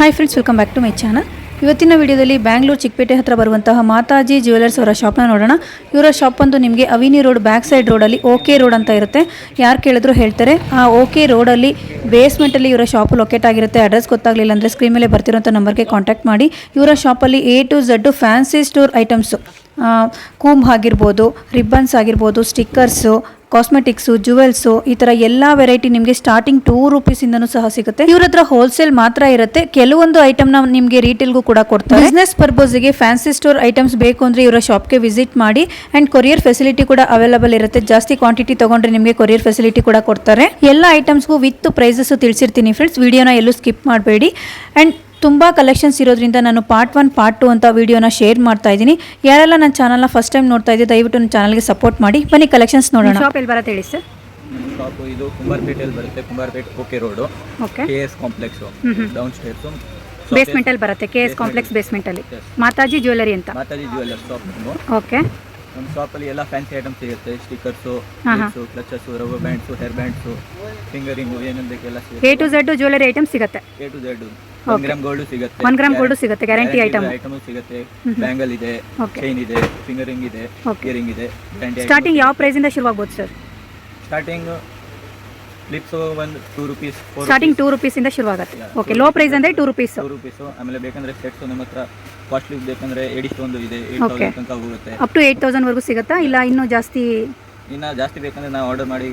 Hi friends welcome back to my channel ಇವತ್ತಿನ ವಿಡಿಯೋದಲ್ಲಿ ಬ್ಯಾಂಗ್ಳೂರು ಚಿಕ್ಕಪೇಟೆ ಹತ್ರ ಬರುವಂತಹ ಮಾತಾಜಿ ಜ್ಯುವೆಲರ್ಸ್ ಅವರ ಶಾಪ್ನ ನೋಡೋಣ. ಇವರ ಶಾಪ್ ಒಂದು ನಿಮಗೆ ಅವಿನಿ ರೋಡ್ ಬ್ಯಾಕ್ ಸೈಡ್ ರೋಡಲ್ಲಿ ಓಕೆ ರೋಡ್ ಅಂತ ಇರುತ್ತೆ. ಯಾರು ಕೇಳಿದ್ರು ಹೇಳ್ತಾರೆ. ಆ ಓಕೆ ರೋಡಲ್ಲಿ ಬೇಸ್ಮೆಂಟಲ್ಲಿ ಇವರ ಶಾಪ್ ಲೊಕೇಟ್ ಆಗಿರುತ್ತೆ. ಅಡ್ರೆಸ್ ಗೊತ್ತಾಗಲಿಲ್ಲ ಅಂದರೆ ಸ್ಕ್ರೀನ್ ಮೇಲೆ ಬರ್ತಿರೋಂಥ ನಂಬರ್ಗೆ ಕಾಂಟ್ಯಾಕ್ಟ್ ಮಾಡಿ. ಇವರ ಶಾಪಲ್ಲಿ A to Z fancy store items comb ಆಗಿರ್ಬೋದು ರಿಬ್ಬನ್ಸ್ ಆಗಿರ್ಬೋದು ಸ್ಟಿಕ್ಕರ್ಸು ಕಾಸ್ಮೆಟಿಕ್ಸು ಜುವೆಲ್ಸು ಈ ಥರ ಎಲ್ಲ ವೆರೈಟಿ ನಿಮಗೆ ಸ್ಟಾರ್ಟಿಂಗ್ ಟೂ ರುಪೀಸಿಂದನೂ ಸಹ ಸಿಗುತ್ತೆ. ಇವ್ರ ಹತ್ರ ಹೋಲ್ಸೇಲ್ ಮಾತ್ರ ಇರುತ್ತೆ. ಕೆಲವೊಂದು ಐಟಮ್ನ ನಿಮಗೆ ರೀಟೇಲ್ಗೂ ಕೂಡ ಕೊಡ್ತಾರೆ. ಬಿಸ್ನೆಸ್ ಪರ್ಪಸ್ಗೆ ಫ್ಯಾನ್ಸಿ ಸ್ಟೋರ್ ಐಟಮ್ಸ್ ಬೇಕು ಅಂದರೆ ಇವರ ಶಾಪ್ಗೆ ವಿಸಿಟ್ ಮಾಡಿ ಆ್ಯಂಡ್ ಕೊರಿಯರ್ ಫೆಸಿಲಿಟಿ ಕೂಡ ಅವೈಲಬಲ್ ಇರುತ್ತೆ. ಜಾಸ್ತಿ ಕ್ವಾಂಟಿಟಿ ತಗೊಂಡ್ರೆ ನಿಮಗೆ ಕೊರಿಯರ್ ಫೆಸಿಲಿಟಿ ಕೂಡ ಕೊಡ್ತಾರೆ. ಎಲ್ಲ ಐಟಮ್ಸ್ಗೂ ವಿತ್ ಪ್ರೈಸಸ್ ತಿಳಿಸಿರ್ತೀನಿ ಫ್ರೆಂಡ್ಸ್ ವಿಡಿಯೋನ ಎಲ್ಲೂ ಸ್ಕಿಪ್ ಮಾಡಬೇಡಿ. ಆ್ಯಂಡ್ ತುಂಬ ಕಲೆಕ್ಷನ್ಸ್ ಇರೋದ್ರಿಂದ ನಾನು ಪಾರ್ಟ್ ಒನ್ ಪಾರ್ಟ್ ಟು ಅಂತ ವಿಡಿಯೋನ ಶೇರ್ ಮಾಡ್ತಾ ಇದ್ದೀನಿ. ಯಾರೆಲ್ಲ ನನ್ನ ಚಾನಲ್ನ ಫಸ್ಟ್ ಟೈಮ್ ನೋಡ್ತಾ ಇದ್ದೀವಿ ದಯವಿಟ್ಟು ನನ್ನ ಚಾನಲ್ಗೆ ಸಪೋರ್ಟ್ ಮಾಡಿ. ಬನ್ನಿ ಕಲೆಕ್ಷನ್ಸ್ ನೋಡೋಣ. ಶಾಪ್ ಎಲ್ಲಿ ಬರುತ್ತೆ ಹೇಳಿ ಸರ್ ಶಾಪು ಇದು ಕುಂಬಾರ್ಪೇಟೆಯಲ್ಲಿ ಬರುತ್ತೆ. Kumbarpete okay road okay. K S complex down stairs ಬೇಸ್ಮೆಂಟಲ್ಲಿ ಬರುತ್ತೆ. ಕೆ ಎಸ್ ಕಾಂಪ್ಲೆಕ್ಸ್ ಬೇಸ್ಮೆಂಟಲ್ಲಿ Yes. ಮಾತಾಜಿ ಜ್ಯುವೆಲರಿ ಅಂತ. Mataji jeweller shop okay. ನಮ್ಮ ಶಾಪಲ್ಲಿ ಎಲ್ಲ ಫ್ಯಾನ್ಸಿ ಐಟಮ್ ಸಿಗುತ್ತೆ. ಹಾ. Clutches rubber bands hair bands finger ring ಏನೇನು ಬೇಕೆಲ್ಲ ಸಿಗುತ್ತೆ A to Z jewellery item ಸಿಗುತ್ತೆ. A to Z one gram gold ಸಿಗುತ್ತೆ. ಒನ್ ಗ್ರಾಮ್ ಗೋಲ್ಡ್ ಸಿಗುತ್ತೆ ಗ್ಯಾರಂಟಿ ಐಟಮ್ ಐಟಮ್ ಸಿಗುತ್ತೆ. ಬ್ಯಾಂಗಲ್ ಇದೆ. ಚೈನ್ ಇದೆ ಫಿಂಗರಿಂಗ್ ಇದೆ Okay. ಇಯರಿಂಗ್ ಇದೆ ಸ್ಟಾರ್ಟಿಂಗ್ ಯಾವ ಪ್ರೈಸಿಂದ ಶುರುವಾಗ್ಬೋದು ಸರ್ ಸ್ಟಾರ್ಟಿಂಗ್ ಕ್ಲಿಪ್ಸು ಒಂದು ಟೂ ರುಪೀಸ್ ಸ್ಟಾರ್ಟಿಂಗ್ ಟೂ ಇಂದ ಶುರುವಾಗುತ್ತೆ ಓಕೆ ಲೋ ಪ್ರೈಸ್ ಅಂದ್ರೆ ಟೂ ರುಪೀಸ್ ಟೂ ರುಪೀಸ್ ಆಮೇಲೆ ಬೇಕಂದ್ರೆ ಸೆಟ್ಸ್ ನಮ್ಮ ಹತ್ರ ಕಾಸ್ಟ್ಲಿ ಬೇಕಂದ್ರೆ ಒಂದು ಇದೆ ಏಟ್. ತೌಸಂಡ್ ತನಕ ಹೋಗುತ್ತೆ. ಅಪ್ ಟು ಏಯ್ಟ್ ತೌಸಂಡ್ವರೆಗೂ ಸಿಗುತ್ತಾ? ಇಲ್ಲ ಇನ್ನೂ ಜಾಸ್ತಿ? ಇನ್ನ ಜಾಸ್ತಿ ಬೇಕಂದ್ರೆ ನಾವು ಆರ್ಡರ್ ಮಾಡಿ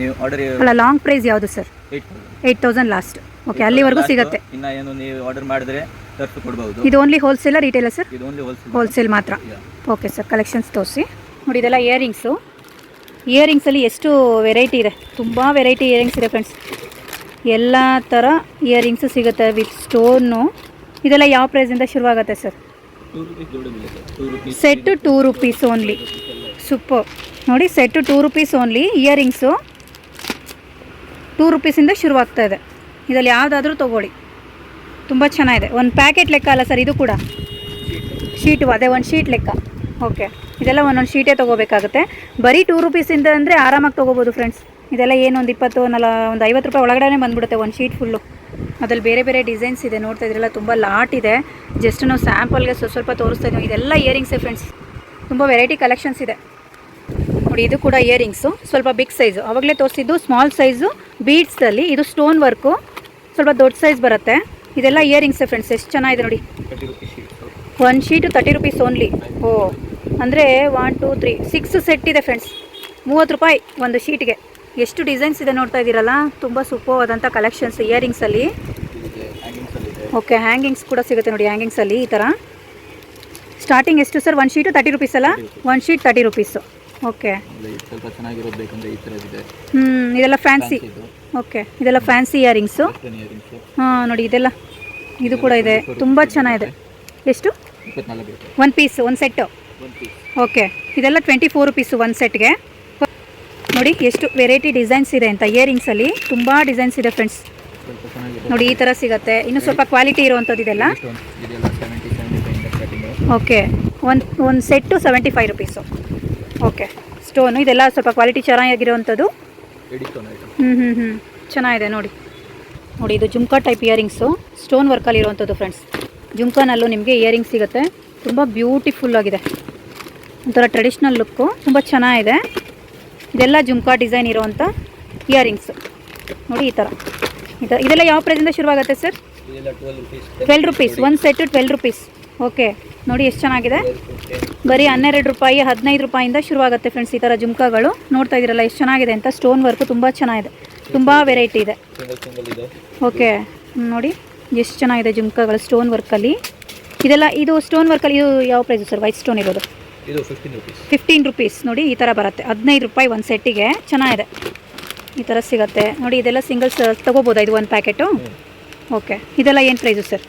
ನೀವು ಆರ್ಡರ್ ಅಲ್ಲ ಲಾಂಗ್ ಪ್ರೈಸ್ ಯಾವುದು sir eight thousand thousand last okay ಅಲ್ಲಿವರೆಗೂ ಸಿಗುತ್ತೆ. ಇನ್ನು ಏನು ನೀವು ಆರ್ಡರ್ ಮಾಡಿದ್ರೆ ತರಿಸಿ ಕೊಡ್ಬೋದು. ಇದು ಓನ್ಲಿ ಹೋಲ್ಸೇಲ ರಿಟೇಲ ಸರ್ ಇದು ಓನ್ಲಿ ಹೋಲ್ಸೇಲ್ ಹೋಲ್ಸೇಲ್ ಮಾತ್ರ. ಓಕೆ ಸರ್ ಕಲೆಕ್ಷನ್ಸ್ ತೋರಿಸಿ. ನೋಡಿ ಇದೆಲ್ಲ ಇಯರಿಂಗ್ಸು ಇಯರಿಂಗ್ಸಲ್ಲಿ ಎಷ್ಟು ವೆರೈಟಿ ಇದೆ. ತುಂಬ ವೆರೈಟಿ ಇಯರಿಂಗ್ಸ್ ಇದೆ ಫ್ರೆಂಡ್ಸ್ ಎಲ್ಲ ಥರ ಇಯರಿಂಗ್ಸು ಸಿಗುತ್ತೆ ವಿತ್ ಸ್ಟೋನು ಇದೆಲ್ಲ ಯಾವ ಪ್ರೈಸಿಂದ ಶುರುವಾಗುತ್ತೆ sir set two rupees only super ನೋಡಿ set two rupees only earrings two ರುಪೀಸಿಂದ ಶುರುವಾಗ್ತಾ ಇದೆ. ಇದರಲ್ಲಿ ಯಾವುದಾದ್ರೂ ತೊಗೊಳ್ಳಿ. ತುಂಬ ಚೆನ್ನಾಗಿದೆ. ಒಂದು ಪ್ಯಾಕೆಟ್ ಲೆಕ್ಕ ಅಲ್ಲ ಸರ್ ಇದು ಕೂಡ. ಶೀಟು ಅದೇ ಒಂದು ಶೀಟ್ ಲೆಕ್ಕ. ಓಕೆ ಇದೆಲ್ಲ ಒಂದೊಂದು ಶೀಟೇ ತೊಗೋಬೇಕಾಗುತ್ತೆ. ಬರೀ ಟೂ ರುಪೀಸಿಂದ ಅಂದರೆ ಆರಾಮಾಗಿ ತೊಗೋಬೋದು ಫ್ರೆಂಡ್ಸ್ ಇದೆಲ್ಲ ಏನು ಒಂದು ಇಪ್ಪತ್ತು, ನಲ, ಒಂದು ಐವತ್ತು ರೂಪಾಯಿ ಒಳಗಡೆ ಬಂದುಬಿಡುತ್ತೆ ಒಂದು ಶೀಟ್ ಫುಲ್ಲು ಅದ್ರಲ್ಲಿ ಬೇರೆ ಬೇರೆ ಡಿಸೈನ್ಸ್ ಇದೆ, ನೋಡ್ತಾ ಇದ್ರಲ್ಲ, ತುಂಬ ಲಾಟ್ ಇದೆ. ಜಸ್ಟ್ ನಾವು ಸ್ಯಾಂಪಲ್ಗೆ ಸ್ವಲ್ಪ ಸ್ವಲ್ಪ ತೋರಿಸ್ತಾ ಇದ್ದೀವಿ ಇದೆಲ್ಲ ಇಯರಿಂಗ್ಸೇ ಫ್ರೆಂಡ್ಸ್ ತುಂಬ ವೆರೈಟಿ ಕಲೆಕ್ಷನ್ಸ್ ಇದೆ. ನೋಡಿ, ಇದು ಕೂಡ ಇಯರಿಂಗ್ಸು ಸ್ವಲ್ಪ ಬಿಗ್ ಸೈಜು ಅವಾಗಲೇ ತೋರಿಸಿದ್ದು ಸ್ಮಾಲ್ ಸೈಜು ಬೀಡ್ಸಲ್ಲಿ ಇದು ಸ್ಟೋನ್ ವರ್ಕು ಸ್ವಲ್ಪ ದೊಡ್ಡ ಸೈಜ್ ಬರುತ್ತೆ. ಇದೆಲ್ಲ ಇಯರಿಂಗ್ಸ್ ಫ್ರೆಂಡ್ಸ್ ಎಷ್ಟು ಚೆನ್ನಾಗಿದೆ ನೋಡಿ. One sheet thirty rupees only oh ಅಂದರೆ one two three six set ಇದೆ ಫ್ರೆಂಡ್ಸ್ ಮೂವತ್ತು ರೂಪಾಯಿ ಒಂದು ಶೀಟ್ಗೆ ಎಷ್ಟು ಡಿಸೈನ್ಸ್ ಇದೆ ನೋಡ್ತಾ ಇದ್ದೀರಲ್ಲ? ತುಂಬ ಸೂಪರ್ ಆದಂಥ ಕಲೆಕ್ಷನ್ಸ್ ಇಯರಿಂಗ್ಸಲ್ಲಿ ಓಕೆ ಹ್ಯಾಂಗಿಂಗ್ಸ್ ಕೂಡ ಸಿಗುತ್ತೆ ನೋಡಿ ಹ್ಯಾಂಗಿಂಗ್ಸಲ್ಲಿ ಈ ಥರ ಸ್ಟಾರ್ಟಿಂಗ್ ಎಷ್ಟು sir one sheet thirty rupees ಅಲ್ಲ? One sheet thirty rupees okay ಹ್ಞೂ ಇದೆಲ್ಲ ಫ್ಯಾನ್ಸಿ ಓಕೆ ಇದೆಲ್ಲ ಫ್ಯಾನ್ಸಿ ಇಯರಿಂಗ್ಸು ಹಾಂ ನೋಡಿ ಇದೆಲ್ಲ ಇದು ಕೂಡ ಇದೆ. ತುಂಬ ಚೆನ್ನಾಗಿದೆ. ಎಷ್ಟು? ಒನ್ ಪೀಸ್ ಒಂದು ಸೆಟ್ಟು ಓಕೆ ಇದೆಲ್ಲ ಟ್ವೆಂಟಿ ಫೋರ್ ರುಪೀಸು ಒಂದು ಸೆಟ್ಗೆ ನೋಡಿ ಎಷ್ಟು ವೆರೈಟಿ ಡಿಸೈನ್ಸ್ ಇದೆ ಅಂತ ಇಯರಿಂಗ್ಸಲ್ಲಿ ತುಂಬ ಡಿಸೈನ್ಸ್ ಇದೆ ಫ್ರೆಂಡ್ಸ್ ನೋಡಿ ಈ ಥರ ಸಿಗುತ್ತೆ. ಇನ್ನು ಸ್ವಲ್ಪ ಕ್ವಾಲಿಟಿ ಇರುವಂಥದ್ದು ಇದೆಲ್ಲ. ಓಕೆ ಒಂದು ಒಂದು set seventy five rupees okay stone ಇದೆಲ್ಲ ಸ್ವಲ್ಪ ಕ್ವಾಲಿಟಿ ಚೆನ್ನಾಗಿರುವಂಥದ್ದು. ಹ್ಞೂ ಹ್ಞೂ ಹ್ಞೂ ಚೆನ್ನಾಗಿದೆ ನೋಡಿ. ನೋಡಿ ಇದು ಜುಮ್ಕಾ ಟೈಪ್ ಇಯರಿಂಗ್ಸು ಸ್ಟೋನ್ ವರ್ಕಲ್ಲಿ ಇರುವಂಥದ್ದು ಫ್ರೆಂಡ್ಸ್ ಜುಮ್ಕಾನಲ್ಲೂ ನಿಮಗೆ ಇಯರಿಂಗ್ಸ್ ಸಿಗುತ್ತೆ. ತುಂಬ ಬ್ಯೂಟಿಫುಲ್ ಆಗಿದೆ. ಒಂಥರ ಟ್ರೆಡಿಷ್ನಲ್ ಲುಕ್ಕು ತುಂಬ ಚೆನ್ನಾಗಿದೆ. ಇದೆಲ್ಲ ಜುಮ್ಕಾ ಡಿಸೈನ್ ಇರುವಂಥ ಇಯರಿಂಗ್ಸು ನೋಡಿ ಈ ಥರ ಈ ಥರ ಇದೆಲ್ಲ ಯಾವ ಪ್ರೈಸಿಂದ ಶುರುವಾಗುತ್ತೆ sir twelve rupees twelve rupees ಒಂದು ಸೆಟ್ಟು ಟ್ವೆಲ್ ರುಪೀಸ್ ಓಕೆ ನೋಡಿ ಎಷ್ಟು ಚೆನ್ನಾಗಿದೆ. ಬರೀ ಹನ್ನೆರಡು ರೂಪಾಯಿ ಹದಿನೈದು ರೂಪಾಯಿಂದ ಶುರುವಾಗುತ್ತೆ ಫ್ರೆಂಡ್ಸ್ ಈ ಥರ ಜುಮ್ಕಾಗಳು. ನೋಡ್ತಾ ಇದ್ದೀರಲ್ಲ ಎಷ್ಟು ಚೆನ್ನಾಗಿದೆ ಅಂತ. ಸ್ಟೋನ್ ವರ್ಕು ತುಂಬ ಚೆನ್ನಾಗಿದೆ. ತುಂಬ ವೆರೈಟಿ ಇದೆ. ಓಕೆ ನೋಡಿ ಎಷ್ಟು ಚೆನ್ನಾಗಿದೆ ಜುಮ್ಕಾಗಳು ಸ್ಟೋನ್ ವರ್ಕಲ್ಲಿ ಇದೆಲ್ಲ ಇದು ಸ್ಟೋನ್ ವರ್ಕಲ್ಲಿ ಇದು ಯಾವ ಪ್ರೈಸು ಸರ್ ವೈಟ್ ಸ್ಟೋನ್ ಇರೋದು? ಇದು ಫಿಫ್ಟೀನ್ ರುಪೀಸ್ ಫಿಫ್ಟೀನ್ ರುಪೀಸ್ ನೋಡಿ ಈ ಥರ ಬರುತ್ತೆ. ಹದಿನೈದು ರೂಪಾಯಿ ಒಂದು ಸೆಟ್ಟಿಗೆ ಚೆನ್ನಾಗಿದೆ. ಈ ಥರ ಸಿಗುತ್ತೆ. ನೋಡಿ ಇದೆಲ್ಲ ಸಿಂಗಲ್ಸ್ ತೊಗೋಬೋದಾ ಇದು ಒಂದು ಪ್ಯಾಕೆಟು ಓಕೆ ಇದೆಲ್ಲ ಏನು ಪ್ರೈಸು ಸರ್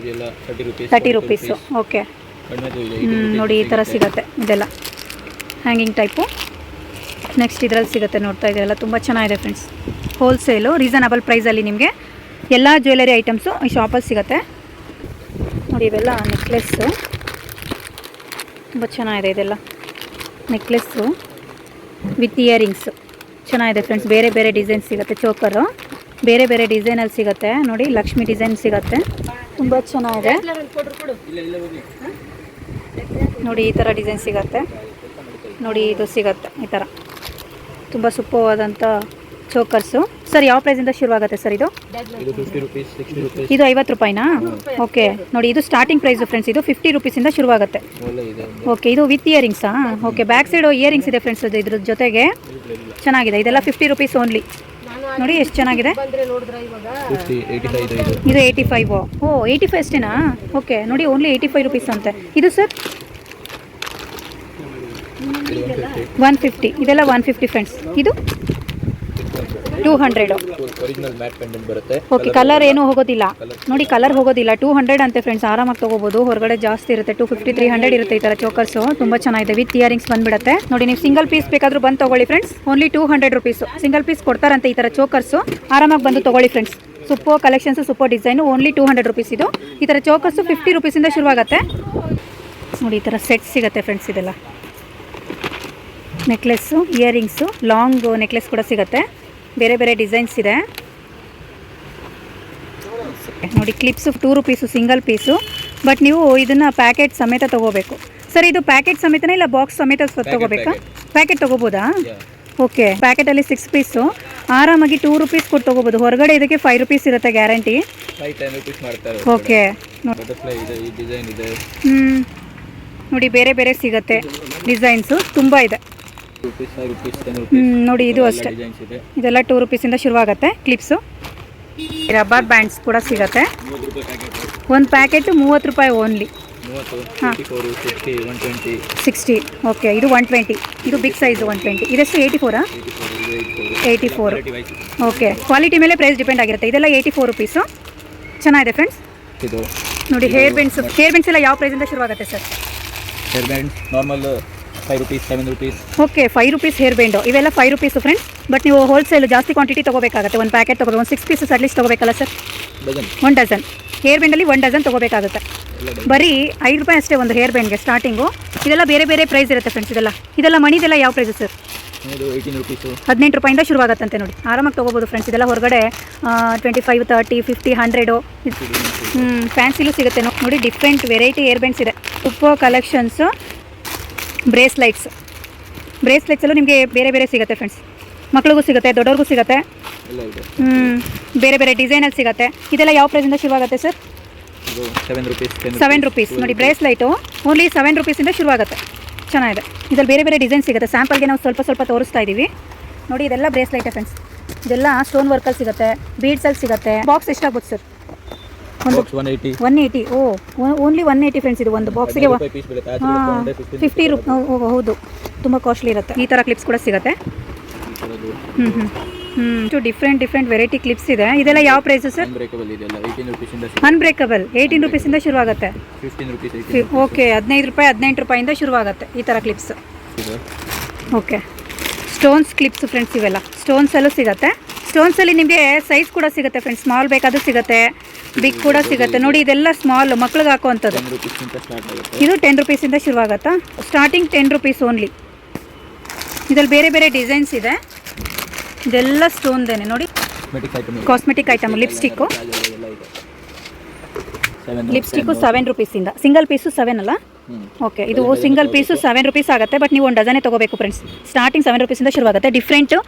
ಇದೆಲ್ಲ thirty rupees thirty rupees okay ನೋಡಿ ಈ ಥರ ಸಿಗುತ್ತೆ ಇದೆಲ್ಲ. ಹ್ಯಾಂಗಿಂಗ್ ಟೈಪು ನೆಕ್ಸ್ಟ್ ಇದರಲ್ಲಿ ಸಿಗುತ್ತೆ ನೋಡ್ತಾ ಇದೆಯಲ್ಲ ತುಂಬ ಚೆನ್ನಾಗಿದೆ ಫ್ರೆಂಡ್ಸ್ ಹೋಲ್ಸೇಲು ರೀಸನಬಲ್ ಪ್ರೈಸಲ್ಲಿ ನಿಮಗೆ ಎಲ್ಲ ಜ್ಯುವೆಲರಿ ಐಟಮ್ಸು ಈ ಶಾಪಲ್ಲಿ ಸಿಗುತ್ತೆ. ನೋಡಿ ಇವೆಲ್ಲ ನೆಕ್ಲೆಸ್ಸು ತುಂಬ ಚೆನ್ನಾಗಿದೆ ಇದೆಲ್ಲ. ನೆಕ್ಲೆಸ್ಸು ವಿತ್ ಇಯರಿಂಗ್ಸು ಚೆನ್ನಾಗಿದೆ ಫ್ರೆಂಡ್ಸ್ ಬೇರೆ ಬೇರೆ ಡಿಸೈನ್ ಸಿಗುತ್ತೆ. ಚೋಕರು ಬೇರೆ ಬೇರೆ ಡಿಸೈನಲ್ಲಿ ಸಿಗುತ್ತೆ. ನೋಡಿ ಲಕ್ಷ್ಮಿ ಡಿಸೈನ್ ಸಿಗುತ್ತೆ. ತುಂಬ ಚೆನ್ನಾಗಿದೆ. ನೋಡಿ ಈ ಥರ ಡಿಸೈನ್ ಸಿಗತ್ತೆ. ನೋಡಿ ಇದು ಸಿಗುತ್ತೆ ಈ ಥರ ತುಂಬ ಸೂಪರ್ವಾದಂಥ ಚೋಕರ್ಸು ಸರ್ ಯಾವ ಪ್ರೈಸಿಂದ ಶುರುವಾಗುತ್ತೆ ಸರ್ ಇದು? ಇದು ಫಿಫ್ಟಿ ರುಪೀಸ್ ಸಿಕ್ಸ್ಟಿ ರುಪೀಸ್ ಇದು ಐವತ್ತು ರೂಪಾಯಿನಾ? ಓಕೆ ನೋಡಿ ಇದು ಸ್ಟಾರ್ಟಿಂಗ್ ಪ್ರೈಸು ಫ್ರೆಂಡ್ಸ್ ಇದು ಫಿಫ್ಟಿ ರುಪೀಸಿಂದ ಶುರುವಾಗುತ್ತೆ ಓಕೆ ಇದು ವಿತ್ ಇಯರಿಂಗ್ಸಾ ಓಕೆ ಬ್ಯಾಕ್ ಸೈಡ್ ಇಯರಿಂಗ್ಸ್ ಇದೆ ಫ್ರೆಂಡ್ಸ್ ಇದು ಇದ್ರ ಜೊತೆಗೆ ಚೆನ್ನಾಗಿದೆ. ಇದೆಲ್ಲ ಫಿಫ್ಟಿ ರುಪೀಸ್ ಓನ್ಲಿ ನೋಡಿ ಎಷ್ಟು ಚೆನ್ನಾಗಿದೆ? ಇದೆ ಇದು. ಇದು ಏಯ್ಟಿ ಫೈವ್ ಓ ಏಯ್ಟಿ ಫೈವ್ ಅಷ್ಟೇನಾ? ಓಕೆ ನೋಡಿ ಓನ್ಲಿ ಏಯ್ಟಿ ಫೈವ್ ರುಪೀಸ್ ಅಂತೆ. ಇದು ಸರ್ ಇದು ಒನ್ ಫಿಫ್ಟಿ ಒನ್ ಫಿಫ್ಟಿ ಇದೆಲ್ಲ ಒನ್ ಫಿಫ್ಟಿ ಫ್ರೆಂಡ್ಸ್ ಇದು? Two hundred. ಬರುತ್ತೆ. ಓಕೆ ಕಲರ್ ಏನು ಹೋಗೋದಿಲ್ಲ. ನೋಡಿ ಕಲರ್ ಹೋಗೋದಿಲ್ಲ. ಟೂ ಹಂಡ್ರೆಡ್ ಅಂತೆ ಫ್ರೆಂಡ್ಸ್ ಆರಾಮಾಗಿ ತೊಗೋಬೋದು. ಹೊರಗಡೆ ಜಾಸ್ತಿ ಇರುತ್ತೆ. ಟೂ ಫಿಫ್ಟಿ ತ್ರೀ ಹಂಡ್ರೆಡ್ ಇರುತ್ತೆ ಈ ಥರ ಚೋಕರ್ಸು ತುಂಬ ಚೆನ್ನಾಗಿದೆ. ವಿತ್ ಇಯರಿಂಗ್ಸ್ ಬಂದ್ಬಿಡುತ್ತೆ. ನೋಡಿ ನೀವು ಸಿಂಗಲ್ ಪೀಸ್ ಬೇಕಾದರೂ ಬಂದು ತಗೊಳ್ಳಿ friends only two hundred rupees single piece ಕೊಡ್ತಾರಂತೆ ಈ ಥರ ಚೋಕರ್ಸು ಆರಾಮಾಗಿ ಬಂದು ತಗೊಳ್ಳಿ friends super collections super design only two hundred rupees ಇದು. ಈ ಥರ ಚೋಕರ್ಸು ಫಿಫ್ಟಿ ರುಪೀಸಿಂದ ಶುರುವಾಗುತ್ತೆ. ನೋಡಿ ಈ ಥರ ಸೆಟ್ ಸಿಗುತ್ತೆ ಫ್ರೆಂಡ್ಸ್ ಇದೆಲ್ಲ. ನೆಕ್ಲೆಸ್ಸು ಇಯರಿಂಗ್ಸು ಲಾಂಗ್ ನೆಕ್ಲೆಸ್ ಕೂಡ ಸಿಗುತ್ತೆ. ಬೇರೆ ಬೇರೆ ಡಿಸೈನ್ಸ್ ಇದೆ. ನೋಡಿ clips two rupees single piece. But ನೀವು ಇದನ್ನು ಪ್ಯಾಕೆಟ್ ಸಮೇತ ತೊಗೋಬೇಕು. ಸರ್ ಇದು ಪ್ಯಾಕೆಟ್ ಸಮೇತನೇ ಇಲ್ಲ ಬಾಕ್ಸ್ ಸಮೇತ ತೊಗೋಬೇಕಾ ತಗೋಬೇಕಾ? ಪ್ಯಾಕೆಟ್. ತೊಗೋಬೋದಾ? ಓಕೆ. ಪ್ಯಾಕೆಟಲ್ಲಿ ಸಿಕ್ಸ್ ಪೀಸು. ಆರಾಮಾಗಿ ಟೂ ರುಪೀಸ್ ಕೊಟ್ಟು ತೊಗೋಬೋದು. ಹೊರಗಡೆ ಇದಕ್ಕೆ ಫೈವ್ ರುಪೀಸ್ ಇರುತ್ತೆ ಗ್ಯಾರಂಟಿ. ಓಕೆ. ನೋಡಿ ಬೇರೆ ಬೇರೆ ಸಿಗುತ್ತೆ ಡಿಸೈನ್ಸು. ತುಂಬ ಇದೆ. ನೋಡಿ ಇದು ಅಷ್ಟೇ. ಇದೆ. ಇದೆಲ್ಲ ಟೂ ರುಪೀಸಿಂದ ಶುರುವಾಗುತ್ತೆ ಕ್ಲಿಪ್ಸು ರಬ್ಬರ್ ಬ್ಯಾಂಡ್ಸ್ ಕೂಡ ಸಿಗುತ್ತೆ. ಒಂದು ಪ್ಯಾಕೆಟ್ ಮೂವತ್ತು ರೂಪಾಯಿ ಓನ್ಲಿ ಸಿಕ್ಸ್ಟಿ ಓಕೆ ಇದು ಒನ್ ಟ್ವೆಂಟಿ ಇದು ಬಿಗ್ ಸೈಜ್ ಒನ್ ಟ್ವೆಂಟಿ ಇದೆಷ್ಟು ಏಯ್ಟಿ ಫೋರಾ ಏಯ್ಟಿ ಫೋರ್ ಓಕೆ ಕ್ವಾಲಿಟಿ ಮೇಲೆ ಪ್ರೈಸ್ ಡಿಪೆಂಡ್ ಆಗಿರುತ್ತೆ. ಇದೆಲ್ಲ ಏಯ್ಟಿ ಫೋರ್ ರುಪೀಸು ಚೆನ್ನಾಗಿದೆ ಫ್ರೆಂಡ್ಸ್ ನೋಡಿ ಹೇರ್ ಬೆಂಡ್ಸ್ ಹೇರ್ ಬೆಂಡ್ಸ್ ಎಲ್ಲ ಯಾವ ಪ್ರೈಸಿಂದ ಶುರುವಾಗುತ್ತೆ sir hair band normal five rupees seven rupees okay five rupees hair band ಇವೆಲ್ಲ ಫೈವ್ ರುಪೀಸ್ ಫ್ರೆಂಡ್ಸ್ ಬಟ್ ನೀವು ಹೋಲ್ಸೇಲ್ ಜಾಸ್ತಿ ಕ್ವಾಂಟಿಟಿ ತೊಗೋಬೇಕಾಗುತ್ತೆ. ಒಂದು ಪ್ಯಾಕೆಟ್ ತಗೋಬೇಕು. ಒಂದು six pieces at least ತೊಗೋಬೇಕಲ್ಲ sir dozen one dozen hair ಬ್ಯಾಂಡಲ್ಲಿ one dozen ತೊಗೋಬೇಕಾಗುತ್ತೆ. ಬರೀ ಐದು ರೂಪಾಯಿ ಅಷ್ಟೇ ಒಂದು ಹೇರ್ ಬ್ಯಾಂಡ್ಗೆ ಸ್ಟಾರ್ಟಿಂಗು ಇದೆಲ್ಲ ಬೇರೆ ಬೇರೆ ಪ್ರೈಸ್ ಇರುತ್ತೆ ಫ್ರೆಂಡ್ಸ್ ಇದೆಲ್ಲ. ಇದೆಲ್ಲ ಮಣಿದೆಲ್ಲ ಯಾವ ಪ್ರೈಸು ಸರ್ ಹದಿನೆಂಟು ರೂಪಾಯಿಂದ ಶುರುವಾಗುತ್ತಂತೆ ನೋಡಿ. ಆರಾಮಾಗಿ ತೊಗೋಬೋದು ಫ್ರೆಂಡ್ಸ್ ಇದೆಲ್ಲ ಹೊರಗಡೆ twenty five thirty fifty hundred ಹ್ಞೂ ಫ್ಯಾನ್ಸಿಲೂ ಸಿಗುತ್ತೆ. ನೋಡಿ ಡಿಫ್ರೆಂಟ್ ವೆರೈಟಿ ಏರ್ ಬ್ಯಾಂಡ್ಸ್ ಇದೆ. ಉಪ್ಪೋ ಕಲೆಕ್ಷನ್ಸು ಬ್ರೇಸ್ಲೈಟ್ಸ್. ಬ್ರೇಸ್ಲೈಟ್ಸಲ್ಲೂ ನಿಮಗೆ ಬೇರೆ ಬೇರೆ ಸಿಗುತ್ತೆ ಫ್ರೆಂಡ್ಸ್ ಮಕ್ಳಿಗೂ ಸಿಗುತ್ತೆ ದೊಡ್ಡವ್ರಿಗೂ ಸಿಗುತ್ತೆ. ಹ್ಞೂ ಬೇರೆ ಬೇರೆ ಡಿಸೈನಲ್ಲಿ ಸಿಗುತ್ತೆ. ಇದೆಲ್ಲ ಯಾವ ಪ್ರೈಸಿಂದ ಶುರುವಾಗುತ್ತೆ ಸರ್ ಇದು ಸೆವೆನ್ ರುಪೀಸ್ ಸೆವೆನ್ ರುಪೀಸ್ ನೋಡಿ ಬ್ರೇಸ್ಲೈಟು ಓನ್ಲಿ ಸೆವೆನ್ ರುಪೀಸಿಂದ ಶುರುವಾಗುತ್ತೆ ಚೆನ್ನಾಗಿದೆ. ಇದರಲ್ಲಿ ಬೇರೆ ಬೇರೆ ಡಿಸೈನ್ ಸಿಗುತ್ತೆ. ಸ್ಯಾಂಪಲ್ಗೆ ನಾವು ಸ್ವಲ್ಪ ಸ್ವಲ್ಪ ತೋರಿಸ್ತಾ ಇದ್ದೀವಿ ನೋಡಿ ಇದೆಲ್ಲ ಬ್ರೇಸ್ಲೈಟೆ ಫ್ರೆಂಡ್ಸ್ ಇದೆಲ್ಲ ಸ್ಟೋನ್ ವರ್ಕಲ್ಲಿ ಸಿಗುತ್ತೆ ಬೀಡ್ಸಲ್ಲಿ ಸಿಗುತ್ತೆ. ಬಾಕ್ಸ್ ಎಷ್ಟಾಗ್ಬೋದು ಸರ್ ಒನ್ ಏಯ್ಟಿ ಓ ಓನ್ಲಿ ಒನ್ ಏಯ್ಟಿ ಫ್ರೆಂಡ್ಸ್ ಇದು ಒಂದು ಬಾಕ್ಸಿಗೆ ಫಿಫ್ಟಿ ರುಪ್ ಹೌದು. ತುಂಬ ಕಾಸ್ಟ್ಲಿ ಇರುತ್ತೆ. ಈ ಥರ ಕ್ಲಿಪ್ಸ್ ಕೂಡ ಸಿಗುತ್ತೆ. ಹ್ಞೂ ಹ್ಞೂ ಹ್ಞೂ ಡಿಫ್ರೆಂಟ್ ಡಿಫ್ರೆಂಟ್ ವೆರೈಟಿ ಕ್ಲಿಪ್ಸ್ ಇದೆ. ಇದೆಲ್ಲ ಯಾವ ಪ್ರೈಸು ಸರ್? ಅನ್ಬ್ರೇಕಬಲ್ ಏಯ್ಟೀನ್ ರುಪೀಸಿಂದ ರುಪೀಸ್ ಏಯ್ಟೀನ್ ಓಕೆ ಹದಿನೈದು ರೂಪಾಯಿ ಹದಿನೆಂಟು ರೂಪಾಯಿಂದ ಶುರುವಾಗುತ್ತೆ ಈ ಥರ clips okay stones clips friends ಇವೆಲ್ಲ. ಸ್ಟೋನ್ಸಲ್ಲೂ ಸಿಗುತ್ತೆ. ಸ್ಟೋನ್ಸಲ್ಲಿ ನಿಮಗೆ ಸೈಜ್ ಕೂಡ ಸಿಗುತ್ತೆ ಫ್ರೆಂಡ್ಸ್ ಸ್ಮಾಲ್ ಬೇಕಾದ್ರೂ ಸಿಗುತ್ತೆ. ಬಿಗ್ ಕೂಡ ಸಿಗುತ್ತೆ. ನೋಡಿ ಇದೆಲ್ಲ ಸ್ಮಾಲ್ ಮಕ್ಳಿಗೆ ಹಾಕುವಂಥದ್ದು. ಇದು ಟೆನ್ ರುಪೀಸಿಂದ ಶುರುವಾಗುತ್ತಾ ಸ್ಟಾರ್ಟಿಂಗ್ ಟೆನ್ ರುಪೀಸ್ ಓನ್ಲಿ ಇದರಲ್ಲಿ ಬೇರೆ ಬೇರೆ ಡಿಸೈನ್ಸ್ ಇದೆ. ಇದೆಲ್ಲ ಸ್ಟೋನ್ದೇನೆ ನೋಡಿ. Cosmetic item lipstick lipstick seven ರುಪೀಸಿಂದ single piece seven ಅಲ್ಲ? ಓಕೆ ಇದು ಸಿಂಗಲ್ ಪೀಸು ಸೆವೆನ್ ರುಪೀಸ್ ಆಗುತ್ತೆ ಬಟ್ ನೀವು ಒಂದು ಡಜನೇ ತೊಗೋಬೇಕು ಫ್ರೆಂಡ್ಸ್ ಸ್ಟಾರ್ಟಿಂಗ್ ಸೆವೆನ್ ರುಪೀಸಿಂದ ಶುರುವಾಗುತ್ತೆ ಡಿಫ್ರೆಂಟು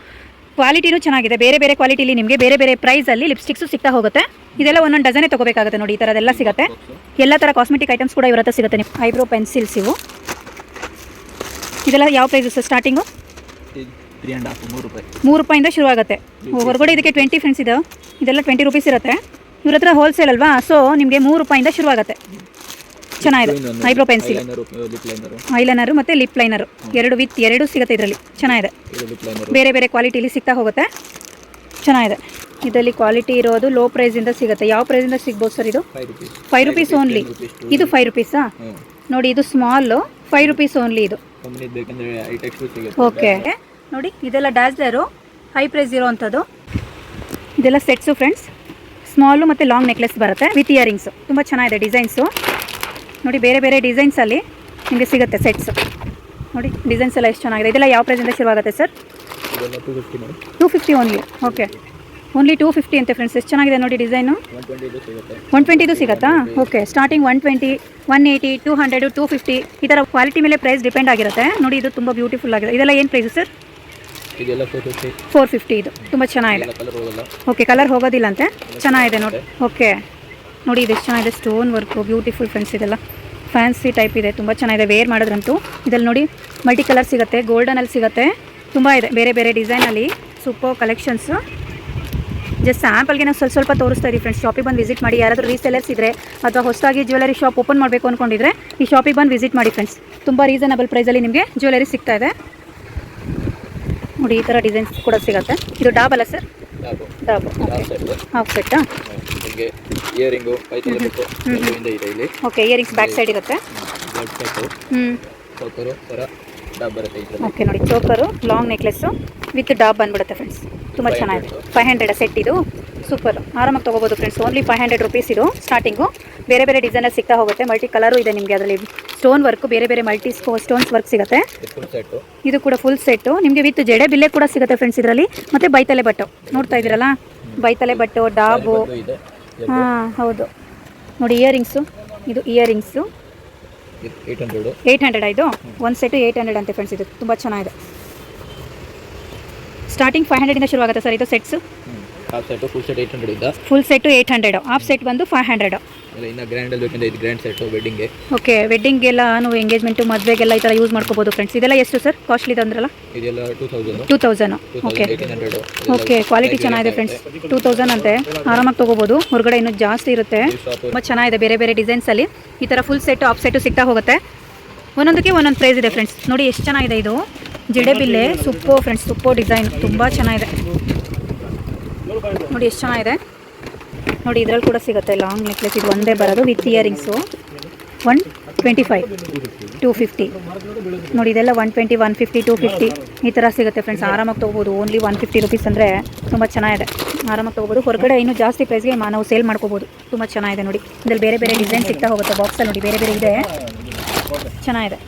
ಕ್ವಾಲಿಟಿನೂ ಚೆನ್ನಾಗಿದೆ. ಬೇರೆ ಬೇರೆ ಕ್ವಾಲಿಟಿಲಿ ನಿಮಗೆ ಬೇರೆ ಬೇರೆ ಪ್ರೈಸಲ್ಲಿ ಲಿಪ್ಸ್ಟಿಕ್ಸು ಸಿಗ್ತಾ ಹೋಗುತ್ತೆ. ಇದೆಲ್ಲ ಒಂದೊಂದು ಡಜನೇ ತೊಗೋಬೇಕಾಗುತ್ತೆ ನೋಡಿ, ಈ ಥರದೆಲ್ಲ ಸಿಗುತ್ತೆ. ಎಲ್ಲ ಥರ ಕಾಸ್ಮೆಟಿಕ್ ಐಟಮ್ಸ್ ಕೂಡ ಇವರತ್ತ ಸಿಗುತ್ತೆ ನಿಮ್ಮ ಐಬ್ರೋ ಪೆನ್ಸಿಲ್ಸ್ ಇವು. ಇದೆಲ್ಲ ಯಾವ ಪ್ರೈಸು ಸರ್ ಸ್ಟಾರ್ಟಿಂಗು ಮೂರು ರೂಪಾಯಿಂದ ಶುರು ಆಗುತ್ತೆ. ಹೊರಗಡೆ ಇದಕ್ಕೆ ಟ್ವೆಂಟಿ ಫ್ರೆಂಡ್ಸ್ ಇದೆ ಇದೆಲ್ಲ ಟ್ವೆಂಟಿ ರುಪೀಸ್ ಇರುತ್ತೆ. ಇವ್ರ ಹತ್ರ ಹೋಲ್ಸೇಲ್ ಅಲ್ವಾ? ಸೊ ನಿಮಗೆ ಮೂರು ರೂಪಾಯಿಂದ ಶುರುವಾಗುತ್ತೆ ಚೆನ್ನಾಗಿದೆ. ಐಬ್ರೋ ಪೆನ್ಸಿಲ್ ಐಲೈನರು ಮತ್ತು ಲಿಪ್ ಲೈನರು ಎರಡು ವಿತ್ ಎರಡು ಸಿಗುತ್ತೆ ಇದರಲ್ಲಿ. ಚೆನ್ನಾಗಿದೆ. ಬೇರೆ ಬೇರೆ ಕ್ವಾಲಿಟಿಲಿ ಸಿಗ್ತಾ ಹೋಗುತ್ತೆ. ಚೆನ್ನಾಗಿದೆ. ಇದರಲ್ಲಿ ಕ್ವಾಲಿಟಿ ಇರೋದು ಲೋ ಪ್ರೈಸಿಂದ ಸಿಗುತ್ತೆ. ಯಾವ ಪ್ರೈಸಿಂದ ಸಿಗ್ಬೋದು ಸರ್ ಇದು? ಫೈವ್ ರುಪೀಸ್ ಓನ್ಲಿ ಇದು ಫೈವ್ ರುಪೀಸಾ ನೋಡಿ ಇದು ಸ್ಮಾಲ್ ಫೈವ್ ರುಪೀಸ್ ಓನ್ಲಿ ಇದು. ಓಕೆ ನೋಡಿ ಇದೆಲ್ಲ ಡ್ಯಾಸ್ಲರು ಹೈ ಪ್ರೈಸ್ ಇರೋವಂಥದ್ದು. ಇದೆಲ್ಲ ಸೆಟ್ಸು ಫ್ರೆಂಡ್ಸ್ ಸ್ಮಾಲು ಮತ್ತು ಲಾಂಗ್ ನೆಕ್ಲೆಸ್ ಬರುತ್ತೆ. ವಿತ್ ಇಯರಿಂಗ್ಸು ತುಂಬ ಚೆನ್ನಾಗಿದೆ ಡಿಸೈನ್ಸು ನೋಡಿ ಬೇರೆ ಬೇರೆ ಡಿಸೈನ್ಸಲ್ಲಿ ನಿಮಗೆ ಸಿಗುತ್ತೆ ಸೆಟ್ಸ್ ನೋಡಿ ಡಿಸೈನ್ಸ್ ಎಲ್ಲ ಎಷ್ಟು ಚೆನ್ನಾಗಿದೆ. ಇದೆಲ್ಲ ಯಾವ ಪ್ರೈಸಿಂದ ಶುರುವಾಗುತ್ತೆ sir two fifty only okay only two fifty ಅಂತೆ ಫ್ರೆಂಡ್ಸ್ ಎಷ್ಟು ಚೆನ್ನಾಗಿದೆ ನೋಡಿ ಡಿಸೈನು ಒನ್ ಟ್ವೆಂಟಿದು ಸಿಗುತ್ತೆ. Okay starting one twenty one eighty two hundred two fifty ಈ ಥರ ಕ್ವಾಲಿಟಿ ಮೇಲೆ ಪ್ರೈಸ್ ಡಿಪೆಂಡ್ ಆಗಿರುತ್ತೆ. ನೋಡಿ ಇದು ತುಂಬ ಬ್ಯೂಟಿಫುಲ್ ಆಗಿದೆ. ಇದೆಲ್ಲ ಏನು ಪ್ರೈಸು ಸರ್ ಫೋರ್ ಫಿಫ್ಟಿ ಇದು. ತುಂಬ ಚೆನ್ನಾಗಿದೆ. ಓಕೆ ಕಲರ್ ಹೋಗೋದಿಲ್ಲ ಅಂತೆ. ಚೆನ್ನಾಗಿದೆ ನೋಡಿ. ಓಕೆ ನೋಡಿ ಇದು ಎಷ್ಟು ಚೆನ್ನಾಗಿದೆ ಸ್ಟೋನ್ ವರ್ಕು ಬ್ಯೂಟಿಫುಲ್ ಫ್ರೆಂಡ್ಸ್ ಇದೆಲ್ಲ. ಫ್ಯಾನ್ಸಿ ಟೈಪ್ ಇದೆ ತುಂಬ ಚೆನ್ನಾಗಿದೆ. ವೇರ್ ಮಾಡೋದ್ರಂತೂ. ಇದರಲ್ಲಿ ನೋಡಿ ಮಲ್ಟಿ ಕಲರ್ ಸಿಗುತ್ತೆ ಗೋಲ್ಡನಲ್ಲಿ ಸಿಗುತ್ತೆ. ತುಂಬ ಇದೆ ಬೇರೆ ಬೇರೆ ಡಿಸೈನಲ್ಲಿ ಸೂಪರ್ ಕಲೆಕ್ಷನ್ಸು ಜಸ್ಟ್ ಸ್ಯಾಂಪಲ್ಗೆ ನಾವು ಸ್ವಲ್ಪ ಸ್ವಲ್ಪ ತೋರಿಸ್ತಾ ಇದ್ದೀವಿ ಫ್ರೆಂಡ್ಸ್ ಶಾಪಿಗೆ ಬಂದು ವಿಸಿಟ್ ಮಾಡಿ ಯಾರಾದರೂ ರೀಸೆಲರ್ಸ್ ಇದ್ದರೆ ಅಥವಾ ಹೊಸದಾಗಿ ಜ್ಯುವೆಲರಿ ಶಾಪ್ ಓಪನ್ ಮಾಡಬೇಕು ಅಂದ್ಕೊಂಡಿದ್ರೆ ಈ ಶಾಪಿಗೆ ಬಂದು ವಿಸಿಟ್ ಮಾಡಿ ಫ್ರೆಂಡ್ಸ್ ತುಂಬ ರೀಸನಬಲ್ ಪ್ರೈಸಲ್ಲಿ ನಿಮಗೆ ಜ್ಯುವೆಲರಿ ಸಿಗ್ತಾ ಇದೆ. ನೋಡಿ ಈ ಥರ ಡಿಸೈನ್ಸ್ ಕೂಡ ಸಿಗುತ್ತೆ. ಇದು ಡಾಬಲ್ಲ ಸರ್ ಡಾಬು ಹಾಫ್ ಸೆಟ್ಟಾ ನಿಮಗೆ ಇಯರಿಂಗು ಬಿಟ್ಟು ಇದೆ ಇಲ್ಲಿ. ಓಕೆ ಇಯರಿಂಗ್ಸ್ ಬ್ಯಾಕ್ ಸೈಡ್ ಇರುತ್ತೆ. ಬ್ಯಾಕ್ ಸೈಡ್ ಹ್ಞೂ ಚೌಕರು ಥರ ಡಬ್ ಬರುತ್ತೆ ಇದರಲ್ಲಿ. ಓಕೆ ನೋಡಿ ಚೋಕರು ಲಾಂಗ್ ನೆಕ್ಲೆಸ್ಸು ವಿತ್ ಡಾಬ್ ಬಂದ್ಬಿಡುತ್ತೆ ಫ್ರೆಂಡ್ಸ್ ತುಂಬ ಚೆನ್ನಾಗಿದೆ. ಫೈವ್ ಹಂಡ್ರೆಡ್ ಸೆಟ್ ಇದು. ಸೂಪರ್ ಆರಾಮಾಗಿ ತೊಗೋಬೋದು friends only five hundred rupees ಇದು ಸ್ಟಾರ್ಟಿಂಗು ಬೇರೆ ಬೇರೆ ಡಿಸೈನಲ್ಲಿ ಸಿಗ್ತಾ ಹೋಗುತ್ತೆ. ಮಲ್ಟಿ ಕಲರು ಇದೆ ನಿಮಗೆ ಅದರಲ್ಲಿ. ಸ್ಟೋನ್ ವರ್ಕ್ ಬೇರೆ ಬೇರೆ ಮಲ್ಟಿ ಸ್ಟೋನ್ಸ್ ವರ್ಕ್ ಸಿಗುತ್ತೆ. ಇದು ಕೂಡ ಫುಲ್ ಸೆಟ್ಟು ನಿಮಗೆ ವಿತ್ ಜಡೆ ಬಿಲ್ಲೆ ಕೂಡ ಸಿಗುತ್ತೆ ಫ್ರೆಂಡ್ಸ್ ಇದರಲ್ಲಿ. ಮತ್ತು ಬೈತಲೆ ಬಟ್ಟು ನೋಡ್ತಾ ಇದ್ದೀರಲ್ಲ? ಬೈತಲೆ ಬಟ್ಟು ಡಾಬು. ಹಾಂ ಹೌದು. ನೋಡಿ ಇಯರಿಂಗ್ಸು. ಇದು earrings. Eight hundred? Eight hundred ಇದು? ಒಂದು ಸೆಟ್ ಏಯ್ಟ್ ಹಂಡ್ರೆಡ್ ಅಂತೆ ಫ್ರೆಂಡ್ಸ್ ಇದು ತುಂಬ ಚೆನ್ನಾಗಿದೆ. ಸ್ಟಾರ್ಟಿಂಗ್ ಫೈವ್ ಹಂಡ್ರೆಡಿಂದ ಶುರುವಾಗುತ್ತೆ ಸರ್ ಇದು sets half full set eight hundred ಇಂದ? Full set eight hundred half set ಬಂದು ಫೈವ್ ಹಂಡ್ರೆಡು ಇಲ್ಲ ಇನ್ನು ಗ್ರ್ಯಾಂಡಲ್ಲಿ ಬೇಕಂದ್ರೆ ಇದು ಗ್ರ್ಯಾಂಡ್ ಸೆಟ್ ವೆಡ್ಡಿಂಗ್ ಓಕೆ ವೆಡ್ಡಿಂಗೆಲ್ಲ ನಾವು ಎಂಗೇಜ್ಮೆಂಟು ಮದುವೆಗೆಲ್ಲ ಈ ಥರ ಯೂಸ್ ಮಾಡ್ಕೋಬೋದು ಫ್ರೆಂಡ್ಸ್ ಇದೆಲ್ಲ ಎಷ್ಟು ಸರ್ ಕಾಸ್ಟ್ಲಿದು ಅಂದ್ರಲ್ಲ ಇದೆಲ್ಲ two thousand two thousand okay okay quality ಚೆನ್ನಾಗಿದೆ ಫ್ರೆಂಡ್ಸ್ ಟೂ ತೌಸಂಡ್ ಅಂತೆ. ಆರಾಮಾಗಿ ತೊಗೋಬೋದು. ಹೊರಗಡೆ ಇನ್ನು ಜಾಸ್ತಿ ಇರುತ್ತೆ. ತುಂಬ ಚೆನ್ನಾಗಿದೆ ಬೇರೆ ಬೇರೆ ಡಿಸೈನ್ಸಲ್ಲಿ ಈ ಥರ ಫುಲ್ ಸೆಟ್ ಆಫ್ ಸೆಟ್ಟು ಸಿಗ್ತಾ ಹೋಗುತ್ತೆ. ಒಂದೊಂದಕ್ಕೆ ಒಂದೊಂದು ಪ್ರೈಸ್ ಇದೆ ಫ್ರೆಂಡ್ಸ್ ನೋಡಿ ಎಷ್ಟು ಚೆನ್ನಾಗಿದೆ ಇದು. ಜಿಡೆಬಿಲ್ಲೆ ಸುಪ್ಪೋ ಫ್ರೆಂಡ್ಸ್ ಸುಪ್ಪೋ ಡಿಸೈನ್ ತುಂಬ ಚೆನ್ನಾಗಿದೆ. ನೋಡಿ ಎಷ್ಟು ಚೆನ್ನಾಗಿದೆ. ನೋಡಿ, ಇದರಲ್ಲಿ ಕೂಡ ಸಿಗುತ್ತೆ. ಲಾಂಗ್ ನೆಕ್ಲೆಸ್ ಇದು ಒಂದೇ ಬರೋದು with earrings one twenty five two fifty ನೋಡಿ, ಇದೆಲ್ಲ one twenty one fifty two fifty ಈ ಥರ ಸಿಗುತ್ತೆ ಫ್ರೆಂಡ್ಸ್ ಆರಾಮಾಗಿ ತೊಗೋಬೋದು. ಓನ್ಲಿ ಒನ್ ಫಿಫ್ಟಿ ರುಪೀಸ್ ಅಂದರೆ ತುಂಬ ಚೆನ್ನಾಗಿದೆ. ಆರಾಮಾಗಿ ತೊಗೋಬೋದು. ಹೊರಗಡೆ ಇನ್ನೂ ಜಾಸ್ತಿ ಪ್ರೈಸ್ಗೆ ನಾವು ಸೇಲ್ ಮಾಡ್ಕೋಬೋದು. ತುಂಬ ಚೆನ್ನಾಗಿದೆ ನೋಡಿ. ಇದರಲ್ಲಿ ಬೇರೆ ಬೇರೆ ಡಿಸೈನ್ ಸಿಗ್ತಾ ಹೋಗುತ್ತೆ. ಬಾಕ್ಸಲ್ಲಿ ನೋಡಿ, ಬೇರೆ ಬೇರೆ ಇದೆ. ಚೆನ್ನಾಗಿದೆ.